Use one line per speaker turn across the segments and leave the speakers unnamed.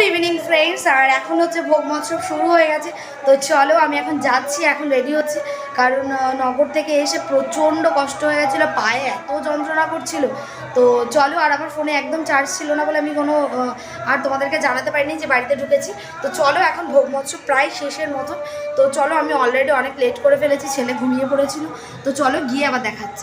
Good evening friends আর এখন হচ্ছে ভোগ মৎসব শুরু হয়ে গেছে। তো চলো, আমি এখন যাচ্ছি, এখন রেডি হচ্ছে। কারণ নগর থেকে এসে প্রচণ্ড কষ্ট হয়ে গেছিল, পায়ে এত যন্ত্রণা করছিল। তো চলো, আর আমার ফোনে একদম চার্জ ছিল না বলে আমি কোনো আর তোমাদেরকে জানাতে পারিনি যে বাড়িতে ঢুকেছি। তো চলো, এখন ভোগ মৎসব প্রায় শেষের মতো। তো চলো, আমি অলরেডি অনেক লেট করে ফেলেছি, ছেলে ঘুমিয়ে পড়েছিল। তো চলো, গিয়ে আবার দেখাচ্ছি।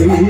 you.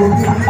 Thank you.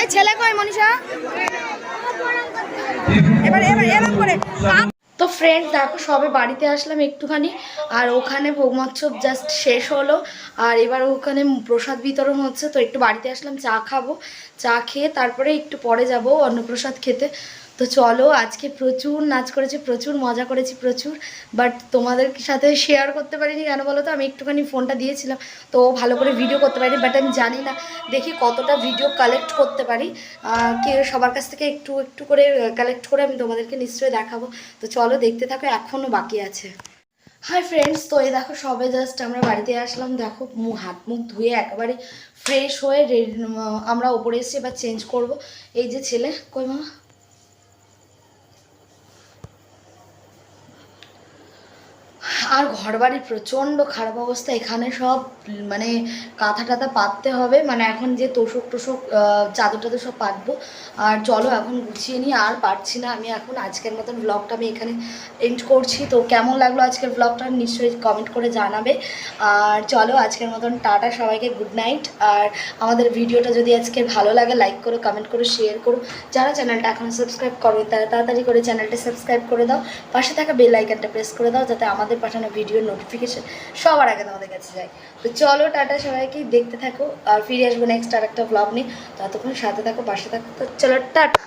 এই ছেলে কই মনীষা? এবার এবার এরকম করে। তো ফ্রেন্ড দেখো সবে বাড়িতে আসলাম একটুখানি আর ওখানে ভোগমোৎসব জাস্ট শেষ হলো আর এবার ওখানে প্রসাদ বিতরণ হচ্ছে তো একটু বাড়িতে আসলাম চা খাব চা খেয়ে তারপরে একটু পরে যাব অন্নপ্রসাদ খেতে। তো চলো, আজকে প্রচুর নাচ করেছি, প্রচুর মজা করেছি, প্রচুর। বাট তোমাদের সাথে শেয়ার করতে পারিনি কেন বলো তো? আমি একটুখানি ফোনটা দিয়েছিলাম। তো ভালো করে ভিডিও করতে পারিনি বাট আমি জানি না, দেখি কতটা ভিডিও কালেক্ট করতে পারি। কে সবার কাছ থেকে একটু একটু করে কালেক্ট করে আমি তোমাদেরকে নিশ্চয়ই দেখাবো। তো চলো, দেখতে থাকো এখনও বাকি আছে। হাই ফ্রেন্ডস তো এই দেখো, সবে জাস্ট আমরা বাড়িতে আসলাম। দেখো, মু- হাত মুখ ধুয়ে একেবারে ফ্রেশ হয়ে আমরা ওপরে এসে এবার চেঞ্জ করব। এই যে ছেলে, কই মামা? আর ঘর বাড়ির প্রচণ্ড খারাপ অবস্থা এখানে সব মানে কাঁথা টাথা পাততে হবে। মানে এখন যে তোষক টোষক চাদর টাদর সব পাতবো। আর চলো এখন গুছিয়ে নিই, আর পারছি না আমি এখন। আজকের মতন ব্লগটা আমি এখানে এন্ড করছি। তো কেমন লাগল আজকের ব্লগটা নিশ্চয়ই কমেন্ট করে জানাবে। আর চলো আজকের মতন টাটা, সবাইকে গুড নাইট আর আমাদের ভিডিওটা যদি আজকে ভালো লাগে লাইক করো কমেন্ট করো শেয়ার করো। যারা চ্যানেলটা এখনও সাবস্ক্রাইব করো, তারা তাড়াতাড়ি করে চ্যানেলটা সাবস্ক্রাইব করে দাও। পাশে থাকা বেল আইকনটা প্রেস করে দাও, যাতে আমাদের পাঠানো ভিডিওর নোটিফিকেশন সবার আগে তোমাদের কাছে যায়। তো চলো, টাটা সবাইকে, দেখতে থাকো, আর ফিরে আসব নেক্সট আর একটা ব্লগ নিয়ে। ততক্ষণ সাথে থাকো, পাশে থাকো, তো চলো, টাটা।